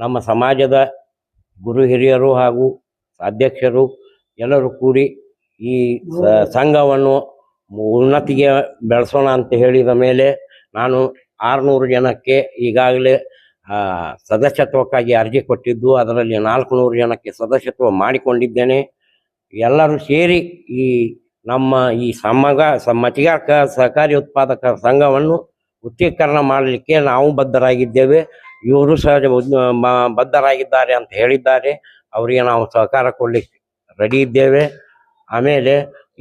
ನಮ್ಮ ಸಮಾಜದ ಗುರು ಹಿರಿಯರು ಹಾಗೂ ಅಧ್ಯಕ್ಷರು ಎಲ್ಲರೂ ಕೂಡಿ ಈ ಸಂಘವನ್ನು ಉನ್ನತಿಗೆ ಬೆಳೆಸೋಣ ಅಂತ ಹೇಳಿದ ಮೇಲೆ ನಾನು ಆರುನೂರು ಜನಕ್ಕೆ ಈಗಾಗಲೇ ಸದಸ್ಯತ್ವಕ್ಕಾಗಿ ಅರ್ಜಿ ಕೊಟ್ಟಿದ್ದು, ಅದರಲ್ಲಿ ನಾಲ್ಕುನೂರು ಜನಕ್ಕೆ ಸದಸ್ಯತ್ವ ಮಾಡಿಕೊಂಡಿದ್ದೇನೆ. ಎಲ್ಲರೂ ಸೇರಿ ಈ ನಮ್ಮ ಈ ಸಮಗ, ಸ- ಮತಿಗಾರ ಸಹಕಾರಿ ಉತ್ಪಾದಕರ ಸಂಘವನ್ನು ಉತ್ತೀಕರಣ ಮಾಡಲಿಕ್ಕೆ ನಾವು ಬದ್ಧರಾಗಿದ್ದೇವೆ. ಇವರು ಸಹಜ ಬದ್ಧರಾಗಿದ್ದಾರೆ ಅಂತ ಹೇಳಿದ್ದಾರೆ. ಅವರಿಗೆ ನಾವು ಸಹಕಾರ ಕೊಡ್ಲಿಕ್ಕೆ ರೆಡಿ ಇದ್ದೇವೆ. ಆಮೇಲೆ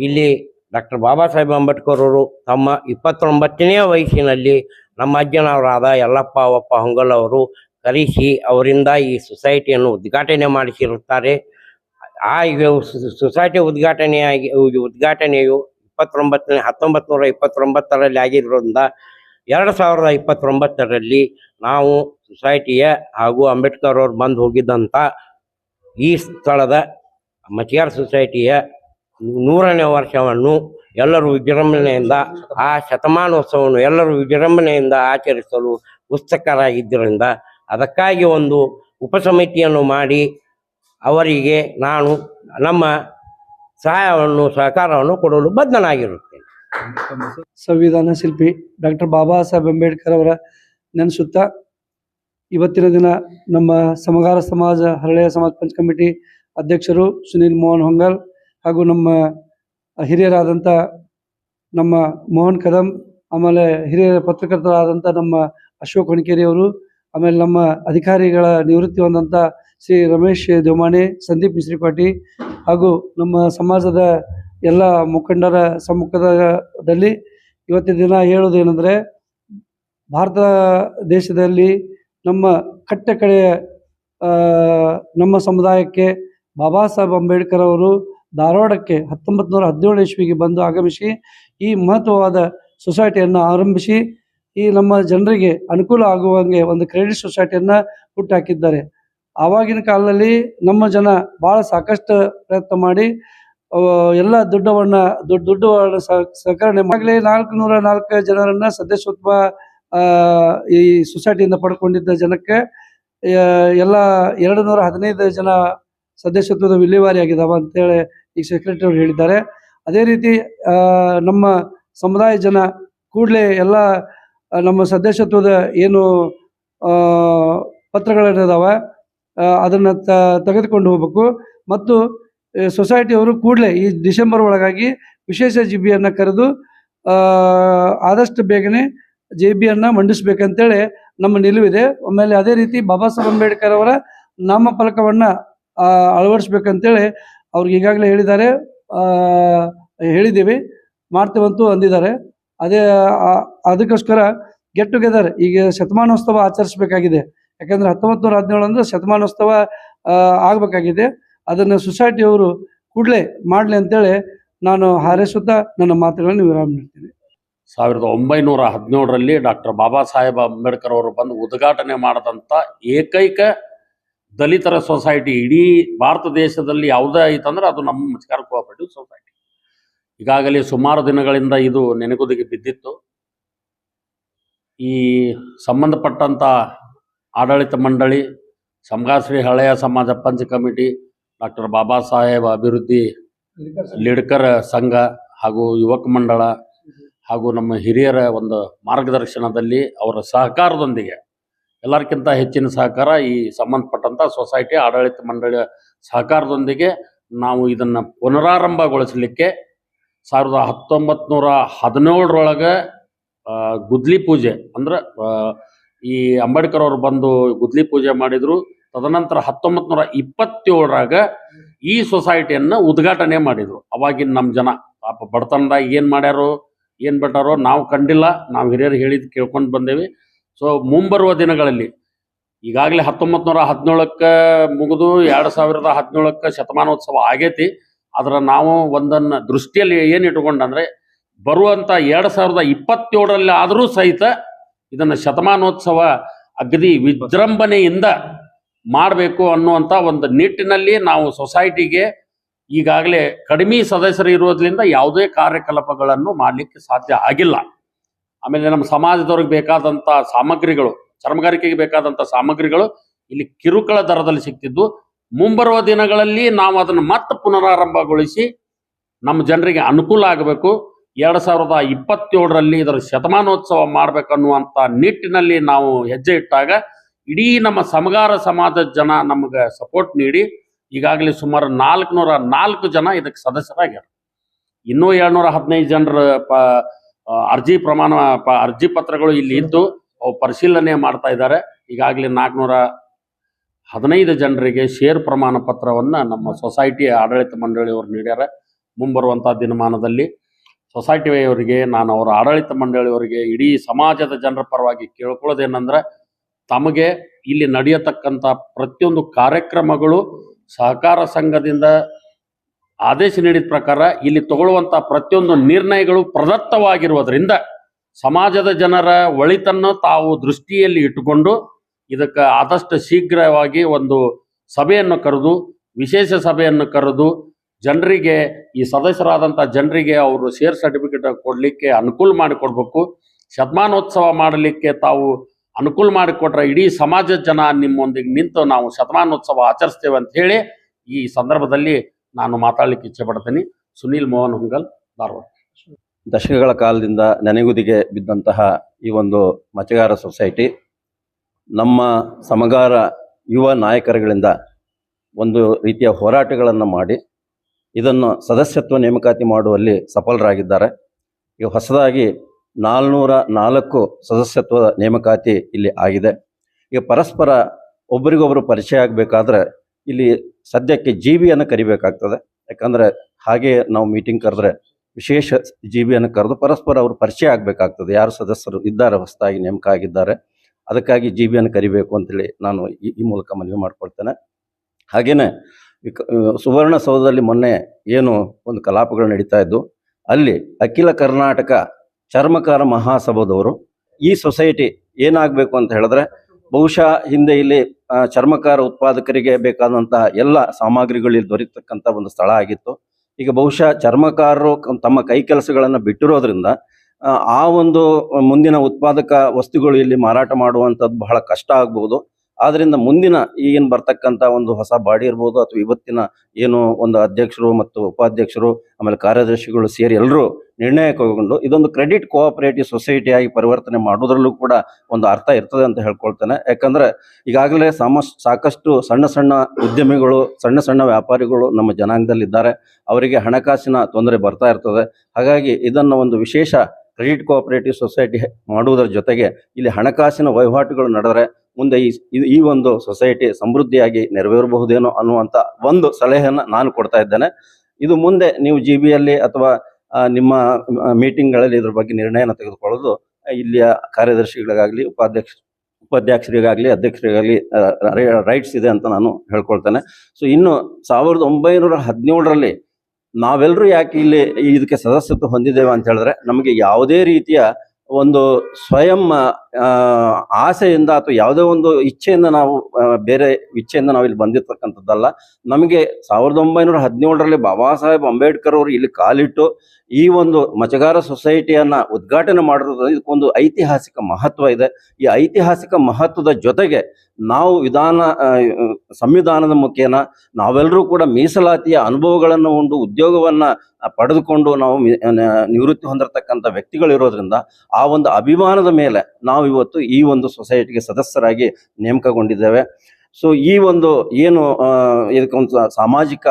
ಇಲ್ಲಿ ಡಾಕ್ಟರ್ ಬಾಬಾ ಸಾಹೇಬ್ ಅಂಬೇಡ್ಕರ್ ಅವರು ತಮ್ಮ ಇಪ್ಪತ್ತೊಂಬತ್ತನೇ ವಯಸ್ಸಿನಲ್ಲಿ ನಮ್ಮ ಅಜ್ಜನವರಾದ ಯಲ್ಲಪ್ಪ ಅವಪ್ಪ ಹೊಂಗಲ್ ಅವರು ಕರೆಸಿ ಅವರಿಂದ ಈ ಸೊಸೈಟಿಯನ್ನು ಉದ್ಘಾಟನೆ ಮಾಡಿಸಿರುತ್ತಾರೆ. ಆ ಸೊಸೈಟಿ ಉದ್ಘಾಟನೆಯಾಗಿ, ಉದ್ಘಾಟನೆಯು ಇಪ್ಪತ್ತೊಂಬತ್ತನೇ ಹತ್ತೊಂಬತ್ತು ನೂರ ಇಪ್ಪತ್ತೊಂಬತ್ತರಲ್ಲಿ ಆಗಿರೋದ್ರಿಂದ ಎರಡು ಸಾವಿರದ ಇಪ್ಪತ್ತೊಂಬತ್ತರಲ್ಲಿ ನಾವು ಸೊಸೈಟಿಯ ಹಾಗೂ ಅಂಬೇಡ್ಕರ್ ಅವರು ಬಂದು ಹೋಗಿದ್ದಂಥ ಈ ಸ್ಥಳದ ಮಚಿಯಾರ್ ಸೊಸೈಟಿಯ ನೂರನೇ ವರ್ಷವನ್ನು ಎಲ್ಲರೂ ವಿಜೃಂಭಣೆಯಿಂದ ಆ ಶತಮಾನೋತ್ಸವವನ್ನು ಎಲ್ಲರೂ ವಿಜೃಂಭಣೆಯಿಂದ ಆಚರಿಸಲು ಉತ್ಸುಕರಾಗಿದ್ದರಿಂದ ಅದಕ್ಕಾಗಿ ಒಂದು ಉಪಸಮಿತಿಯನ್ನು ಮಾಡಿ ಅವರಿಗೆ ನಾನು ನಮ್ಮ ಸಹಾಯವನ್ನು ಸಹಕಾರವನ್ನು ಕೊಡಲು ಬದ್ಧನಾಗಿರುತ್ತೇನೆ. ಸಂವಿಧಾನ ಶಿಲ್ಪಿ ಡಾಕ್ಟರ್ ಬಾಬಾ ಸಾಹೇಬ್ ಅಂಬೇಡ್ಕರ್ ಅವರ ನೆನೆಸುತ್ತಾ ಇವತ್ತಿನ ದಿನ ನಮ್ಮ ಸಮಗಾರ ಸಮಾಜ, ಹರಳೆಯ ಸಮಾಜ ಪಂಚ ಕಮಿಟಿ ಅಧ್ಯಕ್ಷರು ಸುನೀಲ್ ಮೋಹನ್ ಹೊಂಗಲ್ ಹಾಗೂ ನಮ್ಮ ಹಿರಿಯರಾದಂಥ ನಮ್ಮ ಮೋಹನ್ ಕದಂ, ಆಮೇಲೆ ಹಿರಿಯ ಪತ್ರಕರ್ತರಾದಂಥ ನಮ್ಮ ಅಶೋಕ್ ಹೊಣಕೇರಿ ಅವರು, ಆಮೇಲೆ ನಮ್ಮ ಅಧಿಕಾರಿಗಳ ನಿವೃತ್ತಿ ಹೊಂದಂಥ ಶ್ರೀ ರಮೇಶ್ ದೇವಮಾಣೆ, ಸಂದೀಪ್ ಮಿಶ್ರಿಪಾಟಿ ಹಾಗೂ ನಮ್ಮ ಸಮಾಜದ ಎಲ್ಲ ಮುಖಂಡರ ಸಮ್ಮುಖದಲ್ಲಿ ಇವತ್ತಿನ ದಿನ ಹೇಳೋದೇನೆಂದರೆ ಭಾರತ ದೇಶದಲ್ಲಿ ನಮ್ಮ ಕಟ್ಟ ಕಡೆಯ ನಮ್ಮ ಸಮುದಾಯಕ್ಕೆ ಬಾಬಾ ಸಾಹೇಬ್ ಅಂಬೇಡ್ಕರ್ ಅವರು ಧಾರವಾಡಕ್ಕೆ ಹತ್ತೊಂಬತ್ತು ನೂರ ಹದಿನೇಳು ಇಸ್ವಿಗೆ ಬಂದು ಆಗಮಿಸಿ ಈ ಮಹತ್ವವಾದ ಸೊಸೈಟಿಯನ್ನು ಆರಂಭಿಸಿ ಈ ನಮ್ಮ ಜನರಿಗೆ ಅನುಕೂಲ ಆಗುವಂಗೆ ಒಂದು ಕ್ರೆಡಿಟ್ ಸೊಸೈಟಿಯನ್ನು ಹುಟ್ಟಾಕಿದ್ದಾರೆ. ಆವಾಗಿನ ಕಾಲದಲ್ಲಿ ನಮ್ಮ ಜನ ಭಾಳ ಸಾಕಷ್ಟು ಪ್ರಯತ್ನ ಮಾಡಿ ಎಲ್ಲ ದುಡ್ಡವನ್ನ ದೊಡ್ಡ ದುಡ್ಡು ಸಹಕರಣೆ ಆಗಲೇ ನಾಲ್ಕು ನೂರ ನಾಲ್ಕು ಜನರನ್ನ ಸದಸ್ಯತ್ವ ಈ ಸೊಸೈಟಿಯಿಂದ ಪಡ್ಕೊಂಡಿದ್ದ ಜನಕ್ಕೆ ಎಲ್ಲ ಎರಡು ನೂರ ಹದಿನೈದು ಜನ ಸದಸ್ಯತ್ವದ ವಿಲೇವಾರಿ ಆಗಿದಾವ ಅಂತೇಳಿ ಈ ಸೆಕ್ರೆಟರಿ ಅವರು ಹೇಳಿದ್ದಾರೆ. ಅದೇ ರೀತಿ ನಮ್ಮ ಸಮುದಾಯ ಜನ ಕೂಡಲೇ ಎಲ್ಲ, ನಮ್ಮ ಸದಸ್ಯತ್ವದ ಏನು ಪತ್ರಗಳಿದಾವ ಅದನ್ನು ತೆಗೆದುಕೊಂಡು ಹೋಗ್ಬೇಕು. ಮತ್ತು ಸೊಸೈಟಿಯವರು ಕೂಡಲೇ ಈ ಡಿಸೆಂಬರ್ ಒಳಗಾಗಿ ವಿಶೇಷ ಜಿ ಬಿಯನ್ನು ಕರೆದು ಆದಷ್ಟು ಬೇಗನೆ ಜೆ ಬಿಯನ್ನು ಮಂಡಿಸ್ಬೇಕಂತೇಳಿ ನಮ್ಮ ನಿಲುವಿದೆ. ಆಮೇಲೆ ಅದೇ ರೀತಿ ಬಾಬಾ ಸಾಹೇಬ್ ಅಂಬೇಡ್ಕರ್ ಅವರ ನಾಮಫಲಕವನ್ನು ಅಳವಡಿಸ್ಬೇಕಂತೇಳಿ ಅವ್ರಿಗೆ ಈಗಾಗಲೇ ಹೇಳಿದ್ದಾರೆ. ಹೇಳಿದ್ದೀವಿ. ಮಾಡ್ತೇವಂತೂ ಅಂದಿದ್ದಾರೆ. ಅದೇ ಅದಕ್ಕೋಸ್ಕರ ಗೆಟ್ ಟುಗೆದರ್ ಈಗ ಶತಮಾನೋತ್ಸವ ಆಚರಿಸಬೇಕಾಗಿದೆ. ಯಾಕಂದ್ರೆ ಹತ್ತೊಂಬತ್ತು ನೂರ ಹದಿನೇಳು ಅಂದ್ರೆ ಶತಮಾನೋತ್ಸವ ಆಗ್ಬೇಕಾಗಿದೆ. ಅದನ್ನು ಸೊಸೈಟಿಯವರು ಕೂಡಲೇ ಮಾಡಲಿ ಅಂತೇಳಿ ನಾನು ಹಾರೈಸುತ್ತಾ ನನ್ನ ಮಾತುಗಳನ್ನು ವಿರಾಮ ನೀಡ್ತೀನಿ. ಸಾವಿರದ ಒಂಬೈನೂರ ಹದಿನೇಳರಲ್ಲಿ ಡಾಕ್ಟರ್ ಬಾಬಾ ಸಾಹೇಬ್ ಅಂಬೇಡ್ಕರ್ ಅವರು ಬಂದು ಉದ್ಘಾಟನೆ ಮಾಡಿದಂಥ ಏಕೈಕ ದಲಿತರ ಸೊಸೈಟಿ ಇಡೀ ಭಾರತ ದೇಶದಲ್ಲಿ ಯಾವುದೇ ಐತಂದ್ರೆ ಅದು ನಮ್ಮ ಮಚ್ಕಾರ ಕೋಆಪರೇಟಿವ್ ಸೊಸೈಟಿ ಈಗಾಗಲೇ ಸುಮಾರು ದಿನಗಳಿಂದ ಇದು ನೆನೆಗುದಿಗೆ ಬಿದ್ದಿತ್ತು. ಈ ಸಂಬಂಧಪಟ್ಟಂಥ ಆಡಳಿತ ಮಂಡಳಿ ಸಮಗಾಶ್ರೀ ಹಳೆಯ ಸಮಾಜ ಪಂಚ ಕಮಿಟಿ ಡಾಕ್ಟರ್ ಬಾಬಾ ಸಾಹೇಬ್ ಅಭಿವೃದ್ಧಿ ಲಿಡ್ಕರ್ ಸಂಘ ಹಾಗೂ ಯುವಕ ಮಂಡಳ ಹಾಗೂ ನಮ್ಮ ಹಿರಿಯರ ಒಂದು ಮಾರ್ಗದರ್ಶನದಲ್ಲಿ ಅವರ ಸಹಕಾರದೊಂದಿಗೆ ಎಲ್ಲರಿಗಿಂತ ಹೆಚ್ಚಿನ ಸಹಕಾರ ಈ ಸಂಬಂಧಪಟ್ಟಂಥ ಸೊಸೈಟಿ, ಆಡಳಿತ ಮಂಡಳಿಯ ಸಹಕಾರದೊಂದಿಗೆ ನಾವು ಇದನ್ನು ಪುನರಾರಂಭಗೊಳಿಸಲಿಕ್ಕೆ ಸಾವಿರದ ಹತ್ತೊಂಬತ್ತು ನೂರ ಹದಿನೇಳರೊಳಗೆ ಗುದ್ಲಿ ಪೂಜೆ ಅಂದ್ರೆ ಈ ಅಂಬೇಡ್ಕರ್ ಅವರು ಬಂದು ಗುದ್ಲಿ ಪೂಜೆ ಮಾಡಿದ್ರು. ತದನಂತರ ಹತ್ತೊಂಬತ್ತು ನೂರ ಇಪ್ಪತ್ತೇಳರಾಗ ಈ ಸೊಸೈಟಿಯನ್ನು ಉದ್ಘಾಟನೆ ಮಾಡಿದ್ರು. ಅವಾಗಿನ ನಮ್ಮ ಜನ ಪಾಪ ಬಡತನದಾಗ ಏನು ಮಾಡ್ಯಾರು, ಏನು ಬಿಟ್ಟಾರೋ ನಾವು ಕಂಡಿಲ್ಲ. ನಾವು ಹಿರಿಯರು ಹೇಳಿದ್ ಕೇಳ್ಕೊಂಡು ಬಂದೇವಿ. ಸೊ ಮುಂಬರುವ ದಿನಗಳಲ್ಲಿ, ಈಗಾಗಲೇ ಹತ್ತೊಂಬತ್ತು ನೂರ ಹದಿನೇಳಕ್ಕೆ ಮುಗಿದು ಎರಡು ಸಾವಿರದ ಹದಿನೇಳಕ್ಕೆ ಶತಮಾನೋತ್ಸವ ಆಗೈತಿ. ಅದರ ನಾವು ಒಂದನ್ನು ದೃಷ್ಟಿಯಲ್ಲಿ ಏನು ಇಟ್ಕೊಂಡಂದ್ರೆ ಬರುವಂಥ ಎರಡು ಸಾವಿರದ ಇಪ್ಪತ್ತೇಳರಲ್ಲಿ ಆದರೂ ಸಹಿತ ಇದನ್ನು ಶತಮಾನೋತ್ಸವ ಅಗದಿ ವಿಜೃಂಭಣೆಯಿಂದ ಮಾಡಬೇಕು ಅನ್ನುವಂಥ ಒಂದು ನಿಟ್ಟಿನಲ್ಲಿ ನಾವು ಸೊಸೈಟಿಗೆ ಈಗಾಗಲೇ ಕಡಿಮೆ ಸದಸ್ಯರು ಇರೋದ್ರಿಂದ ಯಾವುದೇ ಕಾರ್ಯಕಲಾಪಗಳನ್ನು ಮಾಡಲಿಕ್ಕೆ ಸಾಧ್ಯ ಆಗಿಲ್ಲ. ಆಮೇಲೆ ನಮ್ಮ ಸಮಾಜದವ್ರಿಗೆ ಬೇಕಾದಂಥ ಸಾಮಗ್ರಿಗಳು, ಚರ್ಮಗಾರಿಕೆಗೆ ಬೇಕಾದಂಥ ಸಾಮಗ್ರಿಗಳು ಇಲ್ಲಿ ಕಿರುಕುಳ ದರದಲ್ಲಿ ಸಿಗ್ತಿದ್ದು. ಮುಂಬರುವ ದಿನಗಳಲ್ಲಿ ನಾವು ಅದನ್ನು ಮತ್ತೆ ಪುನರಾರಂಭಗೊಳಿಸಿ ನಮ್ಮ ಜನರಿಗೆ ಅನುಕೂಲ ಆಗಬೇಕು. ಎರಡು ಸಾವಿರದ ಇಪ್ಪತ್ತೇಳರಲ್ಲಿ ಇದರ ಶತಮಾನೋತ್ಸವ ಮಾಡಬೇಕನ್ನುವಂಥ ನಿಟ್ಟಿನಲ್ಲಿ ನಾವು ಹೆಜ್ಜೆ ಇಟ್ಟಾಗ ಇಡೀ ನಮ್ಮ ಸಮಗಾರ ಸಮಾಜದ ಜನ ನಮಗೆ ಸಪೋರ್ಟ್ ನೀಡಿ, ಈಗಾಗಲೇ ಸುಮಾರು ನಾಲ್ಕುನೂರ ನಾಲ್ಕು ಜನ ಇದಕ್ಕೆ ಸದಸ್ಯರಾಗ್ಯಾರ. ಇನ್ನೂ ಏಳ್ನೂರ ಹದಿನೈದು ಜನರ ಪ ಅರ್ಜಿ ಪ್ರಮಾಣ, ಪ, ಅರ್ಜಿ ಪತ್ರಗಳು ಇಲ್ಲಿ ಇದ್ದು, ಅವು ಪರಿಶೀಲನೆ ಮಾಡ್ತಾ ಇದ್ದಾರೆ. ಈಗಾಗಲೇ ನಾಲ್ಕುನೂರ ಹದಿನೈದು ಜನರಿಗೆ ಷೇರ್ ಪ್ರಮಾಣ ಪತ್ರವನ್ನು ನಮ್ಮ ಸೊಸೈಟಿ ಆಡಳಿತ ಮಂಡಳಿಯವರು ನೀಡ್ಯಾರ ಮುಂಬರುವಂಥ ದಿನಮಾನದಲ್ಲಿ. ಸೊಸೈಟಿಯವರಿಗೆ ನಾನು ಅವರ ಆಡಳಿತ ಮಂಡಳಿಯವರಿಗೆ ಇಡೀ ಸಮಾಜದ ಜನರ ಪರವಾಗಿ ಕೇಳ್ಕೊಳ್ಳೋದೇನೆಂದ್ರೆ ತಮಗೆ ಇಲ್ಲಿ ನಡೆಯತಕ್ಕಂಥ ಪ್ರತಿಯೊಂದು ಕಾರ್ಯಕ್ರಮಗಳು ಸಹಕಾರ ಸಂಘದಿಂದ ಆದೇಶ ನೀಡಿದ ಪ್ರಕಾರ ಇಲ್ಲಿ ತಗೊಳ್ಳುವಂಥ ಪ್ರತಿಯೊಂದು ನಿರ್ಣಯಗಳು ಪ್ರದತ್ತವಾಗಿರುವುದರಿಂದ ಸಮಾಜದ ಜನರ ಒಳಿತನ್ನು ತಾವು ದೃಷ್ಟಿಯಲ್ಲಿ ಇಟ್ಟುಕೊಂಡು ಇದಕ್ಕೆ ಆದಷ್ಟು ಶೀಘ್ರವಾಗಿ ಒಂದು ಸಭೆಯನ್ನು ಕರೆದು, ವಿಶೇಷ ಸಭೆಯನ್ನು ಕರೆದು ಜನರಿಗೆ, ಈ ಸದಸ್ಯರಾದಂಥ ಜನರಿಗೆ ಅವರು ಶೇರ್ ಸರ್ಟಿಫಿಕೇಟ್ ಕೊಡಲಿಕ್ಕೆ ಅನುಕೂಲ ಮಾಡಿಕೊಡ್ಬೇಕು. ಶತಮಾನೋತ್ಸವ ಮಾಡಲಿಕ್ಕೆ ತಾವು ಅನುಕೂಲ ಮಾಡಿಕೊಟ್ರೆ ಇಡೀ ಸಮಾಜದ ಜನ ನಿಮ್ಮೊಂದಿಗೆ ನಿಂತು ನಾವು ಶತಮಾನೋತ್ಸವ ಆಚರಿಸ್ತೇವೆ ಅಂತ ಹೇಳಿ ಈ ಸಂದರ್ಭದಲ್ಲಿ ನಾನು ಮಾತಾಡಲಿಕ್ಕೆ ಇಚ್ಛೆ ಪಡ್ತೀನಿ. ಸುನೀಲ್ ಮೋಹನ್ ಹುಂಗಲ್, ಧಾರವಾಡ. ದಶಕಗಳ ಕಾಲದಿಂದ ನೆನೆಗುದಿಗೆ ಬಿದ್ದಂತಹ ಈ ಒಂದು ಮಚಗಾರ ಸೊಸೈಟಿ ನಮ್ಮ ಸಮಗಾರ ಯುವ ನಾಯಕರುಗಳಿಂದ ಒಂದು ರೀತಿಯ ಹೋರಾಟಗಳನ್ನು ಮಾಡಿ ಇದನ್ನು ಸದಸ್ಯತ್ವ ನೇಮಕಾತಿ ಮಾಡುವಲ್ಲಿ ಸಫಲರಾಗಿದ್ದಾರೆ. ಈಗ ಹೊಸದಾಗಿ ನಾಲ್ನೂರ ನಾಲ್ಕು ಸದಸ್ಯತ್ವದ ನೇಮಕಾತಿ ಇಲ್ಲಿ ಆಗಿದೆ. ಈಗ ಪರಸ್ಪರ ಒಬ್ಬರಿಗೊಬ್ಬರು ಪರಿಚಯ ಆಗಬೇಕಾದ್ರೆ ಇಲ್ಲಿ ಸದ್ಯಕ್ಕೆ ಜಿ ಬಿಯನ್ನು ಕರಿಬೇಕಾಗ್ತದೆ. ಯಾಕಂದರೆ ಹಾಗೆ ನಾವು ಮೀಟಿಂಗ್ ಕರೆದ್ರೆ ವಿಶೇಷ ಜಿ ಬಿಯನ್ನು ಕರೆದು ಪರಸ್ಪರ ಅವರು ಪರಿಚಯ ಆಗಬೇಕಾಗ್ತದೆ. ಯಾರು ಸದಸ್ಯರು ಇದ್ದಾರೆ, ಹೊಸದಾಗಿ ನೇಮಕ ಆಗಿದ್ದಾರೆ, ಅದಕ್ಕಾಗಿ ಜಿ ಬಿಯನ್ನು ಕರಿಬೇಕು ಅಂತೇಳಿ ನಾನು ಈ ಮೂಲಕ ಮನವಿ ಮಾಡಿಕೊಳ್ತೇನೆ. ಹಾಗೆಯೇ ಸುವರ್ಣಸೌಧದಲ್ಲಿ ಮೊನ್ನೆ ಏನು ಒಂದು ಕಲಾಪಗಳು ನಡೀತಾ ಇದ್ದು ಅಲ್ಲಿ ಅಖಿಲ ಕರ್ನಾಟಕ ಚರ್ಮಕಾರ ಮಹಾಸಭಾದವರು ಈ ಸೊಸೈಟಿ ಏನಾಗಬೇಕು ಅಂತ ಹೇಳಿದ್ರೆ ಬಹುಶಃ ಹಿಂದೆ ಇಲ್ಲಿ ಚರ್ಮಕಾರ ಉತ್ಪಾದಕರಿಗೆ ಬೇಕಾದಂತಹ ಎಲ್ಲ ಸಾಮಗ್ರಿಗಳು ಇಲ್ಲಿ ದೊರೀತಕ್ಕಂಥ ಒಂದು ಸ್ಥಳ ಆಗಿತ್ತು. ಈಗ ಬಹುಶಃ ಚರ್ಮಕಾರರು ತಮ್ಮ ಕೈ ಕೆಲಸಗಳನ್ನು ಬಿಟ್ಟಿರೋದ್ರಿಂದ ಆ, ಆ ಒಂದು ಮುಂದಿನ ಉತ್ಪಾದಕ ವಸ್ತುಗಳು ಇಲ್ಲಿ ಮಾರಾಟ ಮಾಡುವಂಥದ್ದು ಬಹಳ ಕಷ್ಟ ಆಗ್ಬೋದು. ಆದ್ರಿಂದ ಮುಂದಿನ ಈಗಿನ ಬರ್ತಕ್ಕಂಥ ಒಂದು ಹೊಸ ಬಾಡಿ ಇರ್ಬೋದು ಅಥವಾ ಇವತ್ತಿನ ಏನು ಒಂದು ಅಧ್ಯಕ್ಷರು ಮತ್ತು ಉಪಾಧ್ಯಕ್ಷರು ಆಮೇಲೆ ಕಾರ್ಯದರ್ಶಿಗಳು ಸೇರಿ ಎಲ್ಲರೂ ನಿರ್ಣಯ ಕೈಗೊಂಡು ಇದೊಂದು ಕ್ರೆಡಿಟ್ ಕೋಆಪರೇಟಿವ್ ಸೊಸೈಟಿಯಾಗಿ ಪರಿವರ್ತನೆ ಮಾಡೋದ್ರಲ್ಲೂ ಕೂಡ ಒಂದು ಅರ್ಥ ಇರ್ತದೆ ಅಂತ ಹೇಳ್ಕೊಳ್ತೇನೆ. ಯಾಕಂದ್ರೆ ಈಗಾಗಲೇ ಸಾಕಷ್ಟು ಸಣ್ಣ ಸಣ್ಣ ಉದ್ಯಮಿಗಳು, ಸಣ್ಣ ಸಣ್ಣ ವ್ಯಾಪಾರಿಗಳು ನಮ್ಮ ಜನಾಂಗದಲ್ಲಿದ್ದಾರೆ. ಅವರಿಗೆ ಹಣಕಾಸಿನ ತೊಂದರೆ ಬರ್ತಾ ಇರ್ತದೆ. ಹಾಗಾಗಿ ಇದನ್ನು ಒಂದು ವಿಶೇಷ ಕ್ರೆಡಿಟ್ ಕೋಆಪರೇಟಿವ್ ಸೊಸೈಟಿ ಮಾಡುವುದರ ಜೊತೆಗೆ ಇಲ್ಲಿ ಹಣಕಾಸಿನ ವಹಿವಾಟುಗಳು ನಡೆದರೆ ಮುಂದೆ ಈ ಈ- ಒಂದು ಸೊಸೈಟಿ ಸಮೃದ್ಧಿಯಾಗಿ ನೆರವೇರಬಹುದೇನೋ ಅನ್ನುವಂಥ ಒಂದು ಸಲಹೆಯನ್ನು ನಾನು ಕೊಡ್ತಾ ಇದ್ದೇನೆ. ಇದು ಮುಂದೆ ನೀವು ಜಿ ಬಿಯಲ್ಲಿ ಅಥವಾ ನಿಮ್ಮ ಮೀಟಿಂಗ್ಗಳಲ್ಲಿ ಇದ್ರ ಬಗ್ಗೆ ನಿರ್ಣಯನ ತೆಗೆದುಕೊಳ್ಳೋದು ಇಲ್ಲಿಯ ಕಾರ್ಯದರ್ಶಿಗಳಿಗಾಗಲಿ, ಉಪಾಧ್ಯಕ್ಷ, ಉಪಾಧ್ಯಕ್ಷರಿಗಾಗಲಿ, ಅಧ್ಯಕ್ಷರಿಗಾಗಲಿ ರೈಟ್ಸ್ ಇದೆ ಅಂತ ನಾನು ಹೇಳ್ಕೊಳ್ತೇನೆ. ಸೊ, ಇನ್ನು ಸಾವಿರದ ಒಂಬೈನೂರ ಹದಿನೇಳರಲ್ಲಿ ನಾವೆಲ್ಲರೂ ಯಾಕೆ ಇಲ್ಲಿ ಇದಕ್ಕೆ ಸದಸ್ಯತ್ವ ಹೊಂದಿದ್ದೇವೆ ಅಂತ ಹೇಳಿದ್ರೆ, ನಮಗೆ ಯಾವುದೇ ರೀತಿಯ ಒಂದು ಸ್ವಯಂ ಆಸೆಯಿಂದ ಅಥವಾ ಯಾವುದೇ ಒಂದು ಇಚ್ಛೆಯಿಂದ ನಾವು ಬೇರೆ ಇಚ್ಛೆಯಿಂದ ನಾವು ಇಲ್ಲಿ ಬಂದಿರ್ತಕ್ಕಂಥದ್ದಲ್ಲ, ನಮಗೆ ಸಾವಿರದ ಒಂಬೈನೂರ ಹದಿನೇಳರಲ್ಲಿ ಬಾಬಾ ಸಾಹೇಬ್ ಅಂಬೇಡ್ಕರ್ ಅವರು ಇಲ್ಲಿ ಕಾಲಿಟ್ಟು ಈ ಒಂದು ಮಚಗಾರ ಸೊಸೈಟಿಯನ್ನ ಉದ್ಘಾಟನೆ ಮಾಡಿರೋದು ಇದಕ್ಕೊಂದು ಐತಿಹಾಸಿಕ ಮಹತ್ವ ಇದೆ. ಈ ಐತಿಹಾಸಿಕ ಮಹತ್ವದ ಜೊತೆಗೆ ನಾವು ವಿಧಾನ ಸಂವಿಧಾನದ ಮುಖೇನ ನಾವೆಲ್ಲರೂ ಕೂಡ ಮೀಸಲಾತಿಯ ಅನುಭವಗಳನ್ನು ಉಂಡು, ಉದ್ಯೋಗವನ್ನ ಪಡೆದುಕೊಂಡು ನಾವು ನಿವೃತ್ತಿ ಹೊಂದಿರತಕ್ಕಂಥ ವ್ಯಕ್ತಿಗಳಿರೋದ್ರಿಂದ ಆ ಒಂದು ಅಭಿಮಾನದ ಮೇಲೆ ನಾವು ಇವತ್ತು ಈ ಒಂದು ಸೊಸೈಟಿಗೆ ಸದಸ್ಯರಾಗಿ ನೇಮಕಗೊಂಡಿದ್ದೇವೆ. ಸೊ ಈ ಒಂದು ಏನು ಇದಕ್ಕೊಂದು ಸಾಮಾಜಿಕ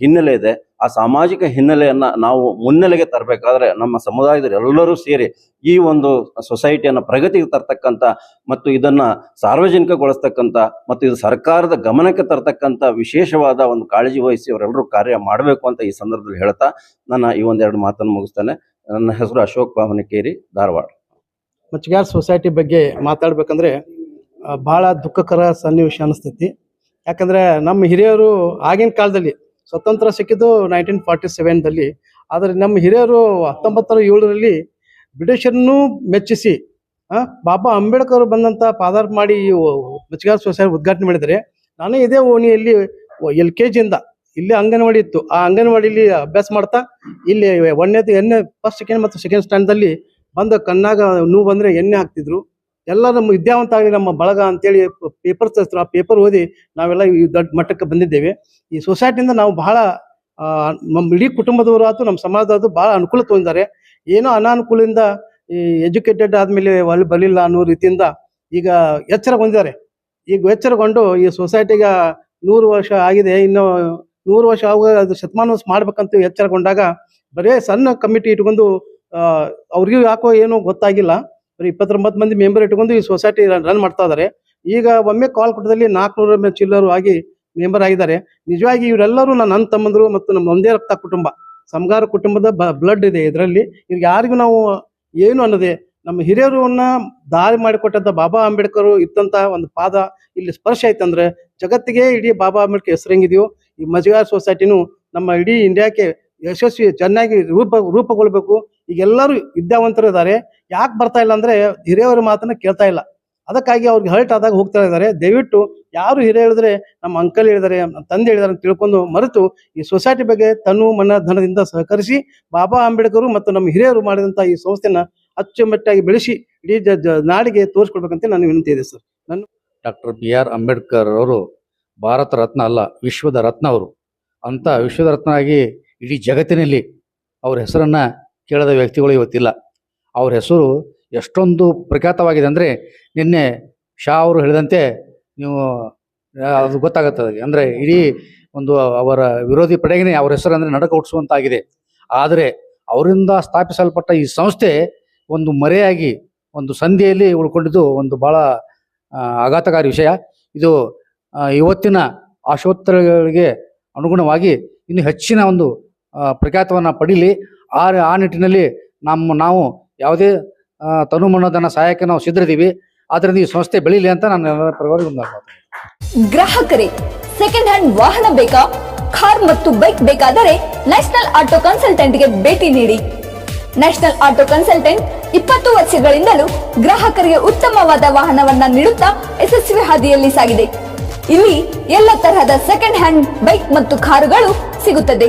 ಹಿನ್ನೆಲೆ ಇದೆ. ಆ ಸಾಮಾಜಿಕ ಹಿನ್ನೆಲೆಯನ್ನ ನಾವು ಮುನ್ನೆಲೆಗೆ ತರಬೇಕಾದ್ರೆ ನಮ್ಮ ಸಮುದಾಯದ ಎಲ್ಲರೂ ಸೇರಿ ಈ ಒಂದು ಸೊಸೈಟಿಯನ್ನು ಪ್ರಗತಿಗೆ ತರ್ತಕ್ಕಂಥ ಮತ್ತು ಇದನ್ನ ಸಾರ್ವಜನಿಕಗೊಳಿಸ್ತಕ್ಕಂಥ ಮತ್ತು ಇದು ಸರ್ಕಾರದ ಗಮನಕ್ಕೆ ತರ್ತಕ್ಕಂಥ ವಿಶೇಷವಾದ ಒಂದು ಕಾಳಜಿ ವಹಿಸಿ ಅವರೆಲ್ಲರೂ ಕಾರ್ಯ ಮಾಡಬೇಕು ಅಂತ ಈ ಸಂದರ್ಭದಲ್ಲಿ ಹೇಳ್ತಾ ನನ್ನ ಈ ಒಂದೆರಡು ಮಾತನ್ನು ಮುಗಿಸ್ತೇನೆ. ನನ್ನ ಹೆಸರು ಅಶೋಕ್ ಭಾವನಕೇರಿ, ಧಾರವಾಡ. ಮಚ್ಚಗಾರ್ ಸೊಸೈಟಿ ಬಗ್ಗೆ ಮಾತಾಡ್ಬೇಕಂದ್ರೆ ಭಾಳ ದುಃಖಕರ ಸನ್ನಿವೇಶ ಅನಿಸ್ತೈತಿ. ಯಾಕಂದ್ರೆ ನಮ್ಮ ಹಿರಿಯರು ಆಗಿನ ಕಾಲದಲ್ಲಿ ಸ್ವತಂತ್ರ ಸಿಕ್ಕಿದ್ದು ನೈನ್ಟೀನ್ ಫಾರ್ಟಿ ಸೆವೆನ್ದಲ್ಲಿ ಆದರೆ ನಮ್ಮ ಹಿರಿಯರು ಹತ್ತೊಂಬತ್ತರ ಏಳರಲ್ಲಿ ಬ್ರಿಟಿಷರನ್ನು ಮೆಚ್ಚಿಸಿ ಬಾಬಾ ಅಂಬೇಡ್ಕರ್ ಬಂದಂತ ಪಾದಾರ್ಪ ಮಾಡಿ ಈ ಮಚ್ಚಗಾರ್ ಸೊಸೈಟಿ ಉದ್ಘಾಟನೆ ಮಾಡಿದರೆ, ನಾನು ಇದೇ ಓಣಿಯಲ್ಲಿ ಎಲ್ ಕೆ ಜಿಯಿಂದ ಇಲ್ಲಿ ಅಂಗನವಾಡಿ ಇತ್ತು. ಆ ಅಂಗನವಾಡಿಲಿ ಅಭ್ಯಾಸ ಮಾಡ್ತಾ, ಇಲ್ಲಿ ಒಂದನೇ ಎಣ್ಣೆ ಫಸ್ಟ್ ಸೆಕೆಂಡ್ ಮತ್ತು ಸೆಕೆಂಡ್ ಸ್ಟ್ಯಾಂಡಲ್ಲಿ ಬಂದ ಕಣ್ಣಾಗ ನೋವು ಬಂದ್ರೆ ಎಣ್ಣೆ ಹಾಕ್ತಿದ್ರು. ಎಲ್ಲ ನಮ್ಮ ವಿದ್ಯಾವಂತ ಆಗಲಿ ನಮ್ಮ ಬಳಗ ಅಂತೇಳಿ ಪೇಪರ್ ತರಿಸ್ತಾರೆ ಆ ಪೇಪರ್ ಓದಿ ನಾವೆಲ್ಲ ಈ ದೊಡ್ಡ ಮಟ್ಟಕ್ಕೆ ಬಂದಿದ್ದೇವೆ. ಈ ಸೊಸೈಟಿಯಿಂದ ನಾವು ಬಹಳ ನಮ್ಮ ಇಡೀ ಕುಟುಂಬದವರು ಆತು ನಮ್ಮ ಸಮಾಜದವರು ಬಹಳ ಅನುಕೂಲ ತೊಂದರೆ ಏನೋ ಅನಾನುಕೂಲದಿಂದ ಈ ಎಜುಕೇಟೆಡ್ ಆದಮೇಲೆ ಅಲ್ಲಿ ಬರಲಿಲ್ಲ ಅನ್ನೋ ರೀತಿಯಿಂದ ಈಗ ಎಚ್ಚರಗೊಂಡಿದ್ದಾರೆ ಈಗ ಎಚ್ಚರಗೊಂಡು ಈ ಸೊಸೈಟಿಗೆ ನೂರು ವರ್ಷ ಆಗಿದೆ. ಇನ್ನು ನೂರು ವರ್ಷ ಆಗುವಾಗ ಅದು ಶತಮಾನೋತ್ಸವ ಮಾಡ್ಬೇಕಂತ ಎಚ್ಚರಗೊಂಡಾಗ ಬರೇ ಸಣ್ಣ ಕಮಿಟಿ ಇಟ್ಕೊಂಡು ಅವ್ರಿಗೂ ಯಾಕೋ ಏನೋ ಗೊತ್ತಾಗಿಲ್ಲ. ಇಪ್ಪತ್ತೊಂಬತ್ತು ಮಂದಿ ಮೆಂಬರ್ ಇಟ್ಕೊಂಡು ಈ ಸೊಸೈಟಿ ರನ್ ಮಾಡ್ತಾ ಇದ್ದಾರೆ ಈಗ ಒಮ್ಮೆ ಕಾಲ್ ಕೊಟ್ಟದಲ್ಲಿ ನಾಲ್ಕುನೂರ ಚಿಲ್ಲರು ಆಗಿ ಮೆಂಬರ್ ಆಗಿದ್ದಾರೆ. ನಿಜವಾಗಿ ಇವರೆಲ್ಲರೂ ನನ್ನ ಅಣ್ಣ ತಮ್ಮಂದರು ಮತ್ತು ನಮ್ಮ ಒಂದೇ ರಕ್ತ ಕುಟುಂಬ. ಸಮಗಾರ ಕುಟುಂಬದ ಬ್ಲಡ್ ಇದೆ ಇದರಲ್ಲಿ. ಇವ್ರಿಗೆ ಯಾರಿಗೂ ನಾವು ಏನು ಅನ್ನದೆ. ನಮ್ಮ ಹಿರಿಯರನ್ನ ದಾರಿ ಮಾಡಿಕೊಟ್ಟಂತ ಬಾಬಾ ಅಂಬೇಡ್ಕರ್ ಇತ್ತಂತ ಒಂದು ಪಾದ ಇಲ್ಲಿ ಸ್ಪರ್ಶ ಆಯ್ತಂದ್ರೆ ಜಗತ್ತಿಗೆ ಇಡೀ ಬಾಬಾ ಅಂಬೇಡ್ಕರ್ ಹೆಸರು ಹೆಂಗಿದೆಯೋ ಈ ಮಜಗಾರ್ ಸೊಸೈಟಿನೂ ನಮ್ಮ ಇಡೀ ಇಂಡಿಯಾಕ್ಕೆ ಯಶಸ್ವಿ, ಚೆನ್ನಾಗಿ ರೂಪ, ರೂಪುಗೊಳ್ಬೇಕು. ಈಗ ಎಲ್ಲರೂ ವಿದ್ಯಾವಂತರು ಇದ್ದಾರೆ. ಯಾಕೆ ಬರ್ತಾ ಇಲ್ಲ ಅಂದ್ರೆ ಹಿರಿಯವರ ಮಾತನ್ನ ಕೇಳ್ತಾ ಇಲ್ಲ. ಅದಕ್ಕಾಗಿ ಅವ್ರಿಗೆ ಹರ್ಟ್ ಆದಾಗ ಹೋಗ್ತಾ ಇದ್ದಾರೆ. ದಯವಿಟ್ಟು ಯಾರು ಹಿರಿಯ ಹೇಳಿದ್ರೆ ನಮ್ಮ ಅಂಕಲ್ ಹೇಳಿದಾರೆ ನಮ್ಮ ತಂದೆ ಹೇಳಿದಾರೆ ಅಂತ ತಿಳ್ಕೊಂಡು ಮರೆತು ಈ ಸೊಸೈಟಿ ಬಗ್ಗೆ ತನು ಮನ ಧನದಿಂದ ಸಹಕರಿಸಿ ಬಾಬಾ ಅಂಬೇಡ್ಕರ್ ಮತ್ತು ನಮ್ಮ ಹಿರಿಯರು ಮಾಡಿದಂತ ಈ ಸಂಸ್ಥೆನ ಅಚ್ಚುಮೆಟ್ಟಾಗಿ ಬೆಳೆಸಿ ಇಡೀ ನಾಡಿಗೆ ತೋರಿಸ್ಕೊಡ್ಬೇಕಂತ ನಾನು ವಿನಂತಿ ಇದೆ sir. Doctor B R Ambedkar ಅವರು ಭಾರತ ರತ್ನ ಅಲ್ಲ, ವಿಶ್ವದ ರತ್ನ ಅವರು. ಅಂತ ವಿಶ್ವದ ರತ್ನ ಆಗಿ ಇಡೀ ಜಗತ್ತಿನಲ್ಲಿ ಅವ್ರ ಹೆಸರನ್ನ ಕೇಳದ ವ್ಯಕ್ತಿಗಳು ಇವತ್ತಿಲ್ಲ. ಅವ್ರ ಹೆಸರು ಎಷ್ಟೊಂದು ಪ್ರಖ್ಯಾತವಾಗಿದೆ ಅಂದರೆ ನಿನ್ನೆ ಶಾ ಅವರು ಹೇಳಿದಂತೆ ನೀವು ಅದು ಗೊತ್ತಾಗುತ್ತದೆ ಅಂದರೆ ಇಡೀ ಒಂದು ಅವರ ವಿರೋಧಿ ಪಡೆಗೇನೆ ಅವ್ರ ಹೆಸರು ಅಂದರೆ ನಡಕ ಹುಟ್ಟಿಸುವಂತಾಗಿದೆ. ಆದರೆ ಅವರಿಂದ ಸ್ಥಾಪಿಸಲ್ಪಟ್ಟ ಈ ಸಂಸ್ಥೆ ಒಂದು ಮರೆಯಾಗಿ, ಒಂದು ಸಂಧಿಯಲ್ಲಿ ಉಳ್ಕೊಂಡಿದ್ದು ಒಂದು ಭಾಳ ಆಘಾತಕಾರಿ ವಿಷಯ. ಇದು ಇವತ್ತಿನ ಆಶೋತ್ತರಗಳಿಗೆ ಅನುಗುಣವಾಗಿ ಇನ್ನು ಹೆಚ್ಚಿನ ಒಂದು ಪ್ರಖ್ಯಾತವನ್ನ ಪಡೀಲಿ. ಆ ಆ ನಿಟ್ಟಿನಲ್ಲಿ ನಮ್ಮ ನಾವು ಯಾವುದೇ ಆ, ತನು ಮನೋಧನ ಸಹಾಯಕ್ಕೆ ನಾವು ಸಿದ್ಧರಿದ್ದೀವಿ. ಆದ್ದರಿಂದ ಈ ಸಂಸ್ಥೆ ಬೆಳೀಲಿ ಅಂತ ನಾನು ಪರವಾಗಿ ಗ್ರಾಹಕರೇ ಸೆಕೆಂಡ್ ಹ್ಯಾಂಡ್ ವಾಹನ ಬೇಕಾ? ಕಾರ್ ಮತ್ತು ಬೈಕ್ ಬೇಕಾದರೆ ನ್ಯಾಷನಲ್ ಆಟೋ ಕನ್ಸಲ್ಟೆಂಟ್ಗೆ ಭೇಟಿ ನೀಡಿ. ನ್ಯಾಷನಲ್ ಆಟೋ ಕನ್ಸಲ್ಟೆಂಟ್ ಇಪ್ಪತ್ತು ವರ್ಷಗಳಿಂದಲೂ ಗ್ರಾಹಕರಿಗೆ ಉತ್ತಮವಾದ ವಾಹನವನ್ನ ನೀಡುತ್ತಾ ಯಶಸ್ವಿ ಹಾದಿಯಲ್ಲಿ ಸಾಗಿದೆ. ಇಲ್ಲಿ ಎಲ್ಲ ತರಹದ ಸೆಕೆಂಡ್ ಹ್ಯಾಂಡ್ ಬೈಕ್ ಮತ್ತು ಕಾರುಗಳು ಸಿಗುತ್ತದೆ.